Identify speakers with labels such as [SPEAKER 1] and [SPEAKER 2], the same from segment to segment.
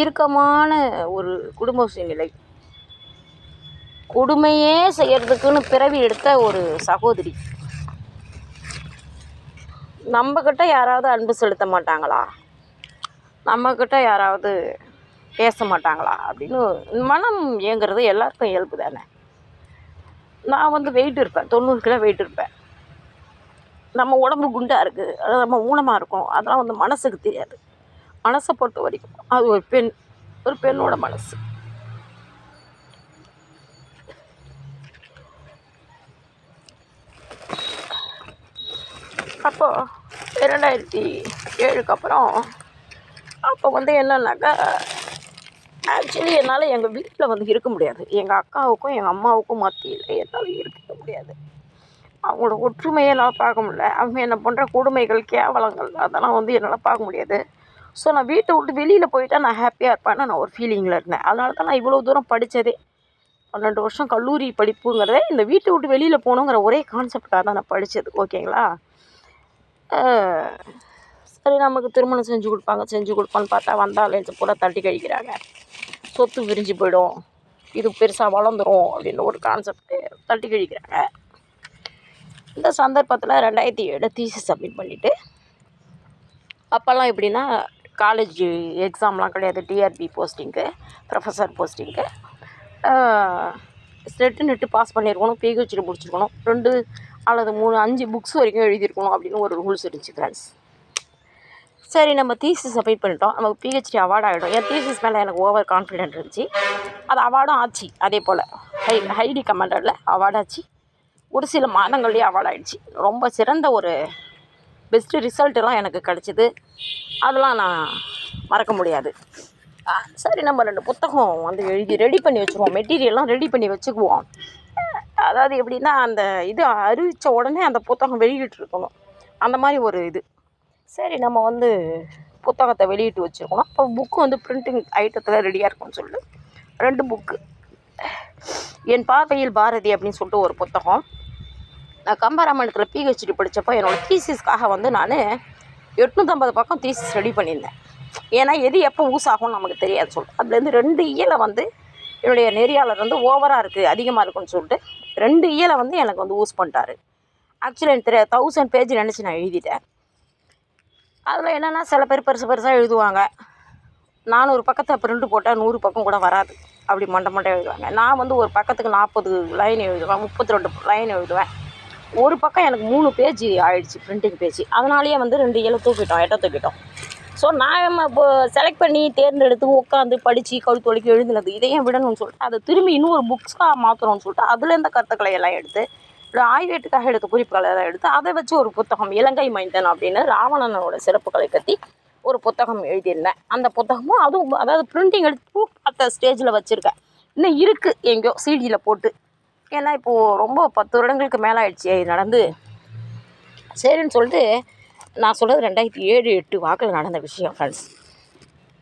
[SPEAKER 1] இறுக்கமான ஒரு குடும்ப சூழ்நிலை கொடுமையே செய்கிறதுக்குன்னு பிறவி எடுத்த ஒரு சகோதரி. நம்மக்கிட்ட யாராவது அன்பு செலுத்த மாட்டாங்களா? நம்மக்கிட்ட யாராவது பேச மாட்டாங்களா? அப்படின்னு மனம் ஏங்கிறது எல்லாருக்கும் இயல்பு தானே. நான் வந்து வெயிட் இருப்பேன். தொண்ணூறு கிலோ வெயிட் இருப்பேன். நம்ம உடம்பு குண்டாக இருக்குது அது நம்ம ஊனமாக இருக்கும். அதெல்லாம் வந்து மனசுக்கு தெரியாது. மனசை பொறுத்த வரைக்கும் அது ஒரு பெண் ஒரு பெண்ணோட மனசு. அப்போது இரண்டாயிரத்தி ஏழுக்கு அப்புறம் அப்போ வந்து என்னன்னாக்கா ஆக்சுவலி என்னால் எங்கள் வீட்டில் வந்து இருக்க முடியாது. எங்கள் அக்காவுக்கும் எங்கள் அம்மாவுக்கும் மத்தியில் என்னால் இருக்க முடியாது. அவங்களோட ஒற்றுமையை என்னால் பார்க்க முடியல. அவங்க என்ன பண்ணுற கொடுமைகள் கேவலங்கள் அதெல்லாம் வந்து என்னால் பார்க்க முடியாது. ஸோ நான் வீட்டை விட்டு வெளியில் போயிட்டால் நான் ஹாப்பியாக இருப்பேன்னு நான் ஒரு ஃபீலிங்கில் இருந்தேன். அதனால தான் நான் இவ்வளோ தூரம் படித்ததே பன்னெண்டு வருஷம் கல்லூரி படிப்புங்கிறதே இந்த வீட்டை விட்டு வெளியில் போகணுங்கிற ஒரே கான்செப்டாக தான் நான் படித்தது ஓகேங்களா? சரி நமக்கு திருமணம் செஞ்சு கொடுப்பாங்க. செஞ்சு கொடுப்பான்னு பார்த்தா வந்தாலே பூரா தட்டி கழிக்கிறாங்க. சொத்து விரிஞ்சு போயிடும். இது பெருசாக வளர்ந்துரும் அப்படின்னு ஒரு கான்செப்ட்டு தட்டி கழிக்கிறாங்க. இந்த சந்தர்ப்பத்தில் ரெண்டாயிரத்தி ஏழு தீசி சப்மிட் பண்ணிவிட்டு அப்போல்லாம் எப்படின்னா காலேஜ் எக்ஸாம்லாம் கிடையாது டிஆர்பி போஸ்டிங்க்கு ப்ரொஃபஸர் போஸ்டிங்க்கு ஸ்டெட்டு நெட்டு பாஸ் பண்ணியிருக்கணும் பிஹெச்டி முடிச்சிருக்கணும். ரெண்டு அல்லது மூணு அஞ்சு புக்ஸ் வரைக்கும் எழுதியிருக்கணும் அப்படின்னு ஒரு ரூல்ஸ் இருந்துச்சு ஃப்ரெண்ட்ஸ் சரி நம்ம தீசிஸ் சப்மிட் பண்ணிட்டோம். நமக்கு பிஹெச்டி அவார்ட் ஆகிடும் என் தீசிஸ் மேலே எனக்கு ஓவர் கான்ஃபிடென்ட் இருந்துச்சு. அது அவார்டும் ஆச்சு அதே போல். ஹை ஹைடி கமாண்டரில் அவார்ட் ஆச்சு. ஒரு சில மாதங்கள்லேயே அவார்ட் ஆகிடுச்சு ரொம்ப சிறந்த ஒரு பெஸ்ட்டு ரிசல்ட்டெல்லாம் எனக்கு கிடச்சிது. அதெல்லாம் நான் மறக்க முடியாது. சரி நம்ம ரெண்டு புத்தகம் வந்து எழுதி ரெடி பண்ணி வச்சுருவோம். மெட்டீரியல்லாம் ரெடி பண்ணி வச்சுக்குவோம். அதாவது எப்படின்னா அந்த இது அறிவித்த உடனே அந்த புத்தகம் வெளியிட்டு இருக்கணும். அந்த மாதிரி ஒரு இது. சரி நம்ம வந்து புத்தகத்தை வெளியிட்டு வச்சுருக்கணும் அப்போ புக்கு வந்து பிரிண்டிங் ஐட்டத்தில் ரெடியாக இருக்கும்னு சொல்லிட்டு ரெண்டு புக்கு என் பார்வையில் பாரதி அப்படின்னு சொல்லிட்டு ஒரு புத்தகம். நான் கம்பராமாயணத்தில் பிஹெச்டி படித்தப்போ என்னோடய தீசிஸ்க்காக வந்து நான் எட்நூற்றம்பது பக்கம் தீசிஸ் ரெடி பண்ணியிருந்தேன். ஏன்னா எது எப்போ யூஸ் ஆகும்னு நமக்கு தெரியாது சொல்லிட்டு. அதுலேருந்து ரெண்டு e இயலை வந்து என்னுடைய நெறியாளர் வந்து ஓவராக இருக்குது அதிகமாக இருக்குன்னு சொல்லிட்டு ரெண்டு e இயலை வந்து எனக்கு வந்து யூஸ் பண்ணிட்டாரு. ஆக்சுவலி எனக்கு தெரியாது தௌசண்ட் பேஜ் நினச்சி நான் எழுதிட்டேன். அதில் என்னென்னா சில பேர் பெருசு பெருசாக எழுதுவாங்க. நானூறு பக்கத்தை பிரிண்ட் போட்டால் நூறு பக்கம் கூட வராது. அப்படி மண்டை மண்டை எழுதுவாங்க. நான் வந்து ஒரு பக்கத்துக்கு நாற்பது லைன் எழுதுவேன் முப்பத்தி ரெண்டு லைன் எழுதுவேன். ஒரு பக்கம் எனக்கு மூணு பேஜ் ஆயிடுச்சு பிரிண்டிங் பேஜ். அதனாலேயே வந்து ரெண்டு இயலை தூக்கிட்டோம் எட்ட தூக்கிட்டோம். ஸோ நான் இப்போ செலக்ட் பண்ணி தேர்ந்தெடுத்து உட்காந்து படித்து கழுத்து வலிக்கு எழுதுனது இதையும் விடணும்னு சொல்லிட்டு அதை திரும்பி இன்னொரு புக்ஸாக மாற்றணும்னு சொல்லிட்டு அதுலேருந்து கருத்துக்களை எல்லாம் எடுத்து ஒரு ஆய்வேட்டுக்காக எடுத்த குறிப்புகளை எல்லாம் எடுத்து அதை வச்சு ஒரு புத்தகம் இலங்கை மைந்தன் அப்படின்னு ராவணனோட சிறப்புகளை பற்றி ஒரு புத்தகம் எழுதியிருந்தேன். அந்த புத்தகமும் அதுவும் அதாவது பிரிண்டிங் எடுத்து பார்த்த ஸ்டேஜில் வச்சுருக்கேன். இன்னும் இருக்குது எங்கேயோ சிடியில் போட்டு. ஏன்னா இப்போது ரொம்ப பத்து வருடங்களுக்கு மேலே ஆயிடுச்சு. இது நடந்து. சரின்னு சொல்லிட்டு நான் சொல்கிறது ரெண்டாயிரத்தி ஏழு எட்டு வாக்கில் நடந்த விஷயம் ஃப்ரெண்ட்ஸ்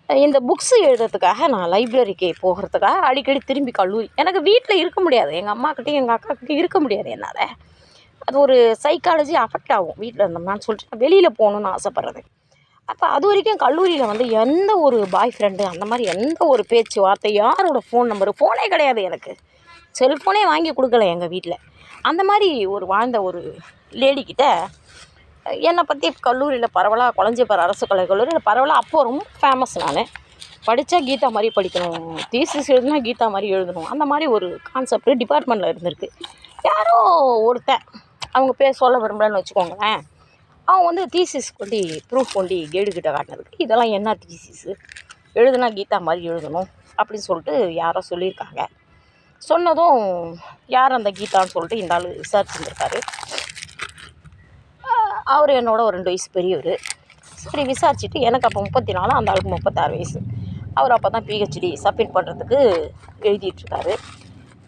[SPEAKER 1] இந்த புக்ஸ் எழுதுறதுக்காக நான் லைப்ரரிக்கு போகிறதுக்காக அடிக்கடி திரும்பி கல்லூரி. எனக்கு வீட்டில் இருக்க முடியாது. எங்கள் அம்மாக்கிட்டையும் எங்கள் அக்காக்கிட்டையும் இருக்க முடியாது என்னால். அது ஒரு சைக்காலஜி அஃபெக்ட் ஆகும் வீட்டில் இருந்தோம்னான்னு சொல்லிட்டு நான் வெளியில் போகணுன்னு ஆசைப்பட்றது. அப்போ அது வரைக்கும் கல்லூரியில் வந்து எந்த ஒரு பாய் ஃப்ரெண்டு அந்த மாதிரி எந்த ஒரு பேச்சுவார்த்தை யாரோட ஃபோன் நம்பரு ஃபோனே கிடையாது எனக்கு. செல்ஃபோனே வாங்கி கொடுக்கல எங்கள் வீட்டில் அந்த மாதிரி ஒரு வாழ்ந்த ஒரு லேடிக்கிட்ட என்னை பற்றி கல்லூரியில் பரவலாக குழஞ்சிப்பார் அரசு கலை கல்லூரியில் பரவலாக அப்போது ரொம்ப ஃபேமஸ் நான். படித்தா கீதா மாதிரி படிக்கணும் தீசிஸ் எழுதுனா கீதா மாதிரி எழுதணும். அந்த மாதிரி ஒரு கான்செப்ட் டிபார்ட்மெண்ட்டில் இருந்திருக்கு. யாரோ ஒருத்தன் அவங்க பேர் சொல்ல விரும்பலன்னு வச்சுக்கோங்களேன். அவன் வந்து தீசிஸ் கொண்டு ப்ரூஃப் கொண்டு கேடுகிட்ட காட்டினதுக்கு இதெல்லாம் என்ன தீசிஸு எழுதுனா கீதா மாதிரி எழுதணும் அப்படின்னு சொல்லிட்டு யாரோ சொல்லியிருக்காங்க. சொன்னதும் யார் அந்த கீதான்னு சொல்லிட்டு இந்த ஆள் விசாரிச்சுருந்துருக்காரு அவர் என்னோட ஒரு ரெண்டு வயசு பெரியவர். சரி விசாரிச்சுட்டு எனக்கு அப்போ முப்பத்தி நாலு அந்த ஆளுக்கு முப்பத்தாறு வயசு. அவர் அப்போ தான் பிஹெச்டி சப்மிட் பண்ணுறதுக்கு எழுதிட்டுருக்காரு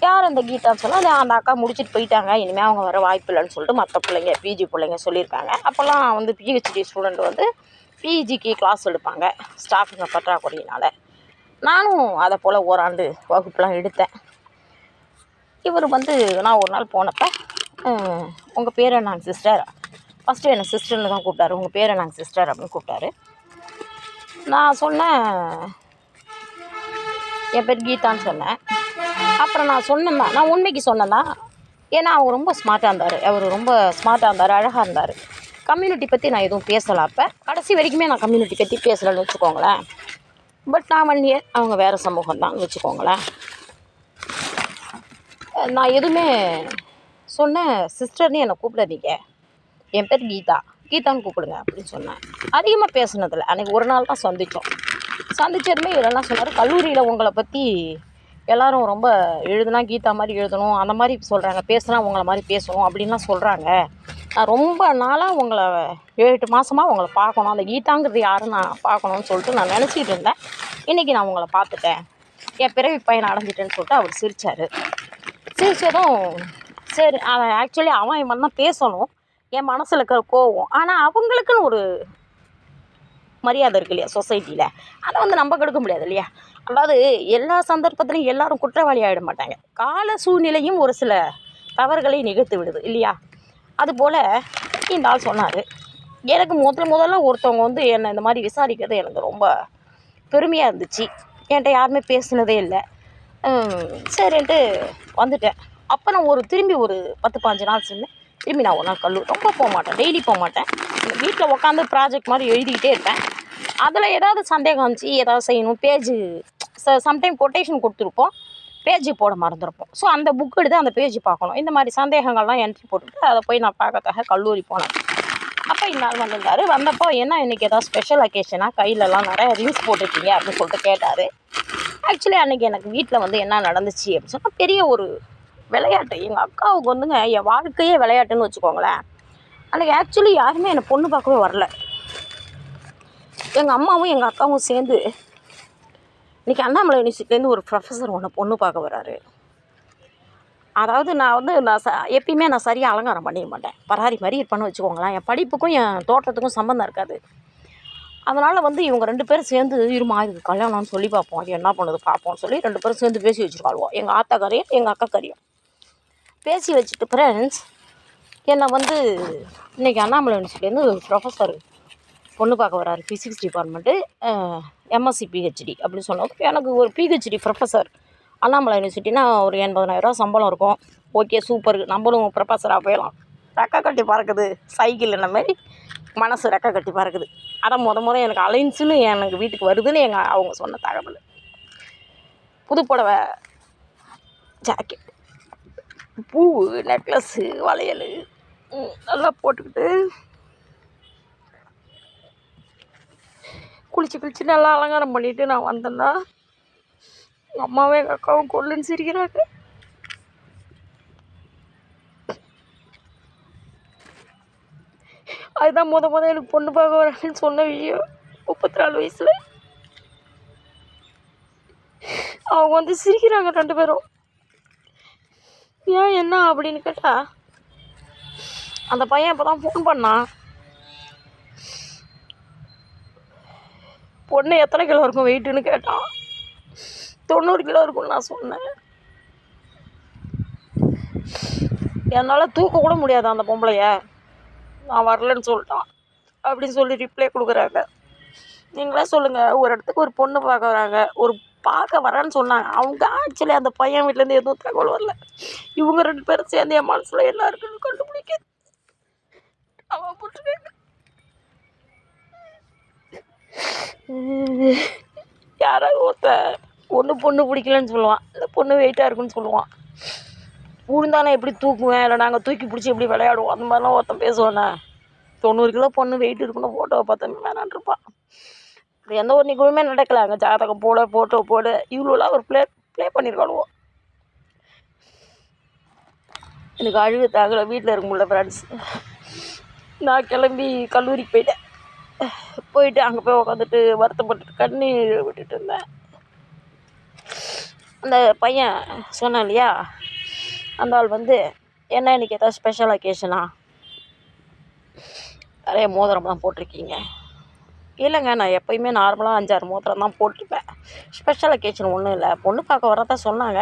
[SPEAKER 1] யார் அந்த கீதான்னு சொன்னால் அந்த அக்கா முடிச்சுட்டு போயிட்டாங்க. இனிமேல் அவங்க வர வாய்ப்பு இல்லைன்னு சொல்லிட்டு மற்ற பிள்ளைங்க பிஜி பிள்ளைங்க சொல்லியிருக்காங்க. அப்போல்லாம் வந்து பிஹெச்டி ஸ்டூடெண்ட் வந்து பிஜிக்கு கிளாஸ் எடுப்பாங்க ஸ்டாஃபுங்க பற்றாக்குறையினால். நானும் அதை போல் ஓராண்டு வகுப்புலாம் எடுத்தேன். இவர் வந்து நான் ஒரு நாள் போனப்போ உங்கள் பேர் என்னங்க சிஸ்டர் ஃபஸ்ட்டு என்னை சிஸ்டர்னு தான் கூப்பிட்டாரு. உங்கள் பேர் என்னங்க சிஸ்டர் அப்படின்னு கூப்பிட்டாரு. நான் சொன்னேன் என் பேர் கீதான்னு சொன்னேன். அப்புறம் நான் சொன்னேன் தான் நான் உண்மைக்கு சொன்னேன் தான். ஏன்னா அவர் ரொம்ப ஸ்மார்ட்டாக இருந்தார். அவர் ரொம்ப ஸ்மார்ட்டாக இருந்தார் அழகாக இருந்தார். கம்யூனிட்டி பற்றி நான் எதுவும் பேசலை அப்போ. கடைசி வரைக்குமே நான் கம்யூனிட்டி பற்றி பேசலைன்னு வச்சுக்கோங்களேன். பட் நான் வண்டியே அவங்க வேறு சமூகம் தான் வச்சுக்கோங்களேன். நான் எதுவுமே சொன்னேன் சிஸ்டர்னு என்னை கூப்பிடாதீங்க. என் பேர் கீதா. கீதான்னு கூப்பிடுங்க அப்படின்னு சொன்னேன். அதிகமாக பேசுனதில்ல. அன்றைக்கி ஒரு நாள் தான் சந்தித்தோம் சந்தித்ததுமே இவர் என்ன சொன்னார் கல்லூரியில் உங்களை பற்றி எல்லாரும் ரொம்ப எழுதுனா கீதா மாதிரி எழுதணும் அந்த மாதிரி சொல்கிறாங்க பேசுனா உங்களை மாதிரி பேசணும் அப்படின்லாம் சொல்கிறாங்க நான் ரொம்ப நாளாக உங்களை ஏழு எட்டு மாதமாக உங்களை பார்க்கணும். அந்த கீதாங்கிறது யாரும் நான் பார்க்கணுன்னு சொல்லிட்டு நான் நினச்சிட்டு இருந்தேன். இன்றைக்கி நான் உங்களை பார்த்துட்டேன். என் பிறவி பையனை அடைஞ்சிட்டேன்னு சொல்லிட்டு அவர் சிரித்தார் சிரித்ததும் சரி அவன் ஆக்சுவலி அவன் இவன் தான் பேசணும். என் மனசில் இருக்கிற கோவம். ஆனால் அவங்களுக்குன்னு ஒரு மரியாதை இருக்கு இல்லையா சொசைட்டியில் அதை வந்து நம்ம கெடுக்க முடியாது இல்லையா? அதாவது எல்லா சந்தர்ப்பத்திலையும் எல்லாரும் குற்றவாளி ஆகிட மாட்டாங்க. கால சூழ்நிலையும் ஒரு சில தவறுகளை நிகழ்த்து விடுது இல்லையா? அதுபோல் இந்த ஆள் சொன்னார் எனக்கு முதல் முதல்ல ஒருத்தவங்க வந்து என்னை இந்த மாதிரி விசாரிக்கிறது எனக்கு ரொம்ப பெருமையாக இருந்துச்சு. என்கிட்ட யாருமே பேசினதே இல்லை. சரின்ட்டு வந்துட்டேன். அப்போ நான் ஒரு திரும்பி ஒரு பத்து பாஞ்சு நாள் சென்று திரும்பி நான் ஒரு நாள் கல்லூரி ரொம்ப போக மாட்டேன் டெய்லி போக மாட்டேன். வீட்டில் உட்காந்து ப்ராஜெக்ட் மாதிரி எழுதிக்கிட்டே இருப்பேன். அதில் ஏதாவது சந்தேகம் இருந்துச்சு ஏதாவது செய்யணும் பேஜு ச சம்டைம் கொட்டேஷன் கொடுத்துருப்போம் பேஜ் போட மறந்துருப்போம். ஸோ அந்த புக் எடுத்து அந்த பேஜ் பார்க்கணும். இந்த மாதிரி சந்தேகங்கள்லாம் என்ட்ரி போட்டுட்டு அதை போய் நான் பார்க்கறதுக்காக கல்லூரி போனேன். அப்போ இந்நாள் வந்திருந்தார் வந்திருந்தாரு. வந்தப்போ என்ன இன்றைக்கி ஏதாவது ஸ்பெஷல் அக்கேஷனாக கையிலலாம் நிறைய ரிங்ஸ் போட்டுருக்கீங்க அப்படின்னு சொல்லிட்டு கேட்டார். ஆக்சுவலி அன்றைக்கி எனக்கு வீட்டில் வந்து என்ன நடந்துச்சு அப்படின்னு சொன்னால் பெரிய ஒரு விளையாட்டு. எங்கள் அக்காவுக்கு வந்துங்க என் வாழ்க்கையே விளையாட்டுன்னு வச்சுக்கோங்களேன். அன்றைக்கி ஆக்சுவலி யாருமே என்னை பொண்ணு பார்க்கவே வரல. எங்கள் அம்மாவும் எங்கள் அக்காவும் சேர்ந்து இன்றைக்கி அண்ணாமலை யூனிவர்சிட்டிலேருந்து ஒரு ப்ரொஃபஸர் ஒன்று பொண்ணு பார்க்க வராரு. அதாவது நான் வந்து நான் ச எப்பயுமே நான் சரியாக அலங்காரம் பண்ணிட மாட்டேன். பராரி மாதிரி இருப்பேன்னு வச்சுக்கோங்களேன். என் படிப்புக்கும் என் தோட்டத்துக்கும் சம்மந்தம் இருக்காது. அதனால் வந்து இவங்க ரெண்டு பேரும் சேர்ந்து இருமா இதுக்கு கல்யாணம்னு சொல்லி பார்ப்போம். அது என்ன பண்ணுது பார்ப்போம் சொல்லி ரெண்டு பேரும் சேர்ந்து பேசி வச்சுருக்காளுவோம் எங்கள் ஆத்தாக்காரையும் எங்கள் அக்காக்காரையும் பேசி வச்சுட்டு ஃப்ரெண்ட்ஸ் என்னை வந்து இன்றைக்கி அண்ணாமலை யூனிவர்சிட்டிலேருந்து ப்ரொஃபஸர் பொண்ணு பார்க்க வராரு ஃபிசிக்ஸ் டிபார்ட்மெண்ட்டு எம்எஸ்சி பிஹெச்டி அப்படின்னு சொன்னது எனக்கு ஒரு பிஹெச்டி ப்ரொஃபஸர் அண்ணாமலை யூனிவர்சிட்டினா ஒரு எண்பதனாயிரரூவா சம்பளம் இருக்கும். ஓகே சூப்பர் நம்மளும் ப்ரொஃபஸராக போயிடலாம். ரெக்கை கட்டி பறக்குது. சைக்கிள் இந்த மாதிரி மனசு ரெக்கை கட்டி பறக்குது. அதான் முத முத எனக்கு அலைன்ஸுன்னு எனக்கு வீட்டுக்கு வருதுன்னு எங்கள் அவங்க சொன்ன தகவல். புது புடவை ஜாக்கெட் பூ நெக்லஸ்ஸு வளையல் நல்லா போட்டுக்கிட்டு குளிச்சு குளிச்சு நல்லா அலங்காரம் பண்ணிவிட்டு நான் வந்தேன்னா எங்கள் அம்மாவும் எங்கள் அக்காவும் கொல்லுன்னு சிரிக்கிறாங்க. அதுதான் முத முத எனக்கு பொண்ணு பார்க்க வராங்கன்னு சொன்ன விஷயம். முப்பத்தி நாலு வயசில். அவங்க வந்து சிரிக்கிறாங்க ரெண்டு பேரும். ஏன் என்ன அப்படின்னு கேட்டால் அந்த பையன் இப்போ தான் ஃபோன் பண்ணான் பொண்ணு எத்தனை கிலோ இருக்கும் வெயிட்டுன்னு கேட்டான். தொண்ணூறு கிலோ இருக்கும்னு நான் சொன்னேன். என்னால் தூக்க கூட முடியாது அந்த பொம்பளைய. நான் வரலன்னு சொல்லிட்டான். அப்படின்னு சொல்லி ரிப்ளை கொடுக்குறாங்க. நீங்களே சொல்லுங்கள் ஒரு இடத்துக்கு ஒரு பொண்ணு பார்க்க வராங்க ஒரு பார்க்க வரேன்னு சொன்னாங்க. அவங்க ஆக்சுவலி அந்த பையன் வீட்டிலேருந்து எதுவும் தகவல் வரல. இவங்க ரெண்டு பேரும் சேர்ந்து என் மனசில் என்ன இருக்குன்னு கண்டுபிடிக்க அவன் போட்டுருக்காங்க யாராவது ஒருத்த ஒன்று பொண்ணு பிடிக்கலன்னு சொல்லுவான். இல்லை பொண்ணு வெயிட்டாக இருக்குன்னு சொல்லுவான். விழுந்தானே எப்படி தூக்குவேன்? இல்லை நாங்கள் தூக்கி பிடிச்சி எப்படி விளையாடுவோம்? அந்த மாதிரிலாம் ஒருத்தன் பேசுவானே தொண்ணூறு கிலோ பொண்ணு வெயிட் இருக்கணும் ஃபோட்டோவை பார்த்தா வேணான் இது எந்த ஒரு நிகழ்வுமே நடக்கலை. அங்கே ஜாதகம் போட ஃபோட்டோ போட. இவ்வளோலாம் ஒரு ப்ளே ப்ளே பண்ணியிருக்கானுவோம் எனக்கு அழுகு தாகலை. வீட்டில் இருக்க முடியல ஃப்ரெண்ட்ஸ் நான் கிளம்பி கல்லூரிக்கு போயிட்டேன். போயிட்டு அங்கே போய் உட்காந்துட்டு வருத்தப்பட்டு கண்ணீர் விட்டுட்டு இருந்தேன். அந்த பையன் சொன்னான் இல்லையா? அந்த ஆள் வந்து என்ன இன்னைக்கு ஏதாவது ஸ்பெஷல் அக்கேஷனா நிறைய மோதிரம்லாம் போட்டிருக்கீங்க. இல்லைங்க நான் எப்பயுமே நார்மலாக அஞ்சாறு மோதிரம் தான் போட்டிருப்பேன். ஸ்பெஷல் அக்கேஷன் ஒன்றும் இல்லை. பொண்ணு பார்க்க வரதான் சொன்னாங்க.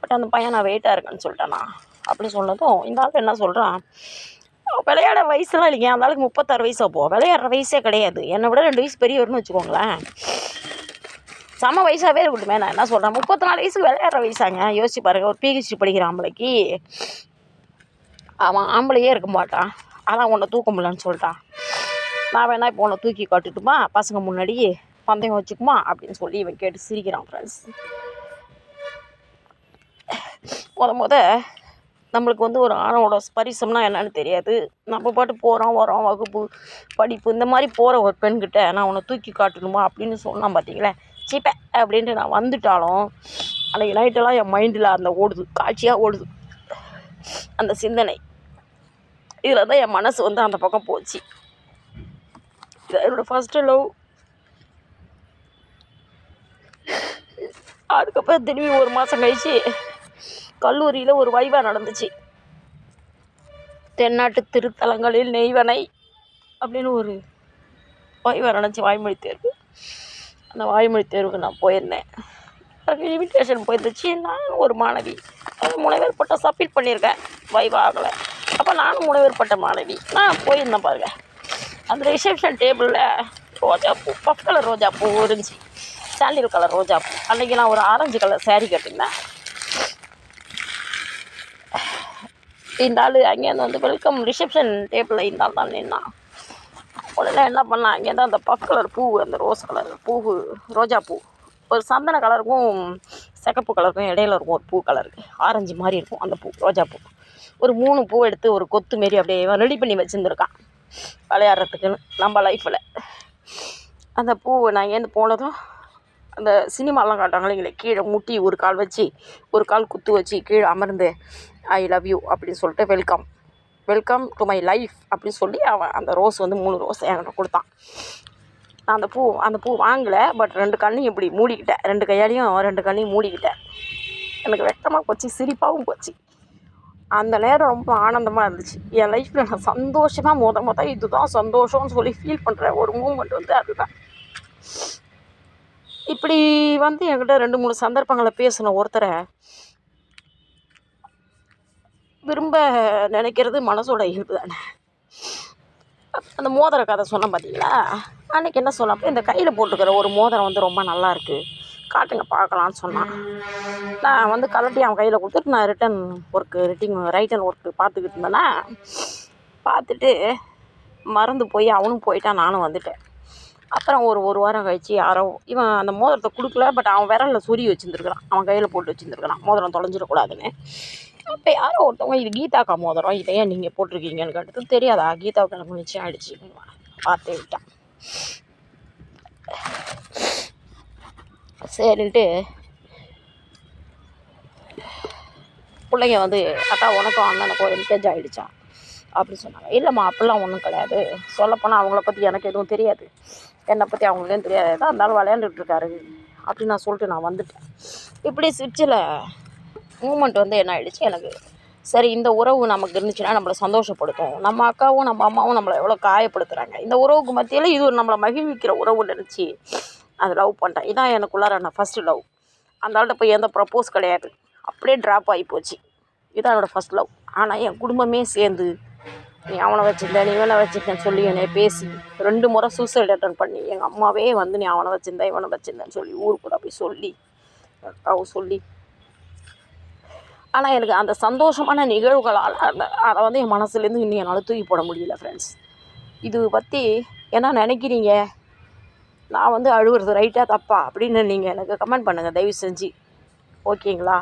[SPEAKER 1] பட் அந்த பையன் நான் வெயிட்டாக இருக்கேன்னு சொல்லிட்டேன்னா அப்படி சொன்னதும் இந்த ஆள் என்ன சொல்கிறான் விளையாட வயசுலாம் இல்லைங்க. அந்த ஆளுக்கு முப்பத்தாறு வயசு அப்போ. விளையாடுற வயசே கிடையாது. என்னை விட ரெண்டு வயசு பெரியவர்னு வச்சுக்கோங்களேன். செம வயசாகவே இருக்கட்டுமே நான் என்ன சொல்கிறேன் முப்பத்தி நாலு வயசுக்கு விளையாடுற வயசாங்க? யோசிச்சு பாருங்கள் ஒரு பிஹெச்டி படிக்கிற ஆம்பளைக்கு அவன் ஆம்பளையே இருக்க மாட்டான். அதான் உன்னை தூக்க முடியலன்னு சொல்லிட்டான். நான் வேணா இப்போ உன்னை தூக்கி காட்டுட்டுமா? பசங்க முன்னாடி பந்தயம் வச்சுக்குமா? அப்படின்னு சொல்லி இவன் கேட்டு சிரிக்கிறான் ஃப்ரெண்ட்ஸ் முத முத நம்மளுக்கு வந்து ஒரு ஆணோட ஸ்பரிசம்னா என்னன்னு தெரியாது. நம்ம பாட்டு போகிறோம் வரோம் வகுப்பு படிப்பு இந்த மாதிரி போகிற ஒரு பெண்கிட்ட நான் உன்னை தூக்கி காட்டணுமா அப்படின்னு சொன்னான் பார்த்தீங்களா சீப்பே அப்படின்ட்டு நான் வந்துட்டாலும் அன்றைக்கி நைட்டெல்லாம் என் மைண்டில் அந்த ஓடுது காட்சியாக ஓடுது. அந்த சிந்தனை. இதில் தான் என் மனசு வந்து அந்த பக்கம் போச்சு. என்னோடய ஃபஸ்ட்டு லவ் அதுக்கப்புறம் திரும்பி ஒரு மாதம் கழிச்சு கல்லூரியில் ஒரு வைவா நடந்துச்சு. தென்னாட்டு திருத்தலங்களில் நெய்வனை அப்படின்னு ஒரு வைவா நடந்துச்சு வாய்மொழி தேர்வு. அந்த வாய்மொழி தேர்வுக்கு நான் போயிருந்தேன். எனக்கு இன்விடேஷன் போயிருந்துச்சு. நானும் ஒரு மாணவி. அது முனைவர் பட்டம் சப்மிட் பண்ணியிருக்கேன் வைவா ஆகலை. அப்போ நானும் முனைவர் பட்ட மாணவி. நான் போயிருந்தேன் பாருங்க. அந்த ரிசப்ஷன் டேபிளில் ரோஜா பூ பஃப் கலர் ரோஜாப்பூ இருந்துச்சு. சாண்டில் கலர் ரோஜாப்பூ அன்றைக்கி நான் ஒரு ஆரஞ்சு கலர் சேரீ கட்டியிருந்தேன். இந்த ஆள் அங்கேருந்து வந்து வெல்கம் ரிசப்ஷன் டேபிளில் இந்த ஆள் தான் நின்னான். உடனே என்ன பண்ணான் அங்கேருந்து அந்த பஃப் கலர் பூ அந்த ரோஸ் கலர் பூ ரோஜா பூ. ஒரு சந்தன கலருக்கும் சிகப்பு கலருக்கும் இடையில இருக்கும் ஒரு பூ கலருக்கு ஆரஞ்சு மாதிரி இருக்கும் அந்த பூ ரோஜா பூ. ஒரு மூணு பூ எடுத்து ஒரு கொத்து மாரி அப்படியே ரெடி பண்ணி வச்சுருந்துருக்கான். விளையாடுறதுக்குன்னு நம்ம லைஃப்பில் அந்த பூ நான் ஏந்து போனதும் அந்த சினிமாலாம் காட்டாங்களே இல்லைங்களே கீழே முட்டி ஒரு கால் வச்சு ஒரு கால் குத்து வச்சு கீழே அமர்ந்து ஐ லவ் யூ அப்படின்னு சொல்லிட்டு welcome welcome to my life அப்படின்னு சொல்லி அவன் அந்த ரோஸ் வந்து மூணு ரோஸ் என்கிட்ட கொடுத்தான். நான் அந்த பூ அந்த பூ வாங்கலை பட் ரெண்டு கண்ணையும் இப்படி மூடிக்கிட்டேன். ரெண்டு கையாலையும் ரெண்டு கண்ணையும் மூடிக்கிட்டேன். எனக்கு வெட்டமாக போச்சு சிரிப்பாகவும் போச்சு. அந்த நேரம் ரொம்ப ஆனந்தமாக இருந்துச்சு. என் லைஃப்பில் நான் சந்தோஷமாக முத மொதல் இதுதான் சந்தோஷம்னு சொல்லி ஃபீல் பண்ணுற ஒரு மூமெண்ட் வந்து அதுதான். இப்படி வந்து என்கிட்ட ரெண்டு மூணு சந்தர்ப்பங்களை பேசின ஒருத்தரை விரும்ப நினைக்கிறது மனசோட இயல்பு தானே. அந்த மோதிர கதை சொன்னேன் பார்த்தீங்களா அன்றைக்கி என்ன சொன்னப்போ இந்த கையில் போட்டுக்கிற ஒரு மோதிரம் வந்து ரொம்ப நல்லா இருக்குது காட்டுங்க பார்க்கலான்னு சொன்னான். நான் வந்து கலட்டி அவன் கையில் கொடுத்துட்டு நான் written work writing written work பார்த்துக்கிட்டு இருந்தேன்னா பார்த்துட்டு மறந்து போய் அவனும் போயிட்டான் நானும் வந்துட்டேன். அப்புறம் ஒரு ஒரு வாரம் கழித்து யாரோ இவன் அந்த மோதிரத்தை கொடுக்கல பட் அவன் விரலில் சொறி வச்சுருந்துருக்கான் அவன் கையில் போட்டு வச்சுருந்துருக்கான் மோதிரம் தொலைஞ்சிடக்கூடாதுன்னு. அப்போ யாரோ ஒருத்தவங்க இது கீதாக்கா மோதிரம் இதை ஏன் நீங்கள் போட்டிருக்கீங்கன்னு கேட்டது தெரியாதா. கீதா எனக்கு நிச்சயம் ஆயிடுச்சு. பார்த்து விட்டான் சரின்ட்டு பிள்ளைங்க வந்து அக்கா உனக்கும் அண்ணனுக்கும் என்கேஜ் ஆகிடுச்சா அப்படின்னு சொன்னாங்க. இல்லைம்மா அப்படிலாம் ஒன்றும் கிடையாது. சொல்லப்போனால் அவங்கள பற்றி எனக்கு எதுவும் தெரியாது. என்னை பற்றி அவங்களுக்கும் தெரியாது. தான் இருந்தாலும் விளையாண்டுட்டு இருக்காரு. அப்படின்னு நான் சொல்லிட்டு நான் வந்துட்டேன். இப்படி சுவிட்சில் மூமெண்ட் வந்து என்ன ஆகிடுச்சு எனக்கு சரி இந்த உறவு நமக்கு இருந்துச்சுன்னா நம்மளை சந்தோஷப்படுத்தும். நம்ம அக்காவும் நம்ம அம்மாவும் நம்மளை எவ்வளோ காயப்படுத்துகிறாங்க இந்த உறவுக்கு மத்தியில் இது ஒரு நம்மளை மகிழ்விக்கிற உறவு நினச்சி அதை லவ் பண்ணிட்டேன். இதான் எனக்குள்ளார நான் ஃபஸ்ட்டு லவ் அந்த ஆள்கிட்ட போய் எந்த ப்ரப்போஸ் கிடையாது. அப்படியே ட்ராப் ஆகி போச்சு. இதான் என்னோடய ஃபஸ்ட் லவ் ஆனால் என் குடும்பமே சேர்ந்து நீ அவனை வச்சுருந்தேன் நீ இவனை வச்சிருந்தேன்னு சொல்லி என்னை பேசி ரெண்டு முறை சூசைட் அட்டன் பண்ணி எங்கள் அம்மாவே வந்து நீ அவனை வச்சுருந்தேன் இவனை வச்சுருந்தேன்னு சொல்லி ஊருக்குள்ள போய் சொல்லி அவ சொல்லி ஆனால் எனக்கு அந்த சந்தோஷமான நிகழ்வுகளால் அந்த அதை வந்து என் மனசுலேருந்து இன்னும் என்னால் தூக்கி போட முடியல ஃப்ரெண்ட்ஸ் இது பற்றி என்ன நினைக்கிறீங்க? நான் வந்து அழுவுறது ரைட்டாக தப்பா? அப்படின்னு நீங்கள் எனக்கு கமெண்ட் பண்ணுங்கள் தயவு செஞ்சு. ஓகேங்களா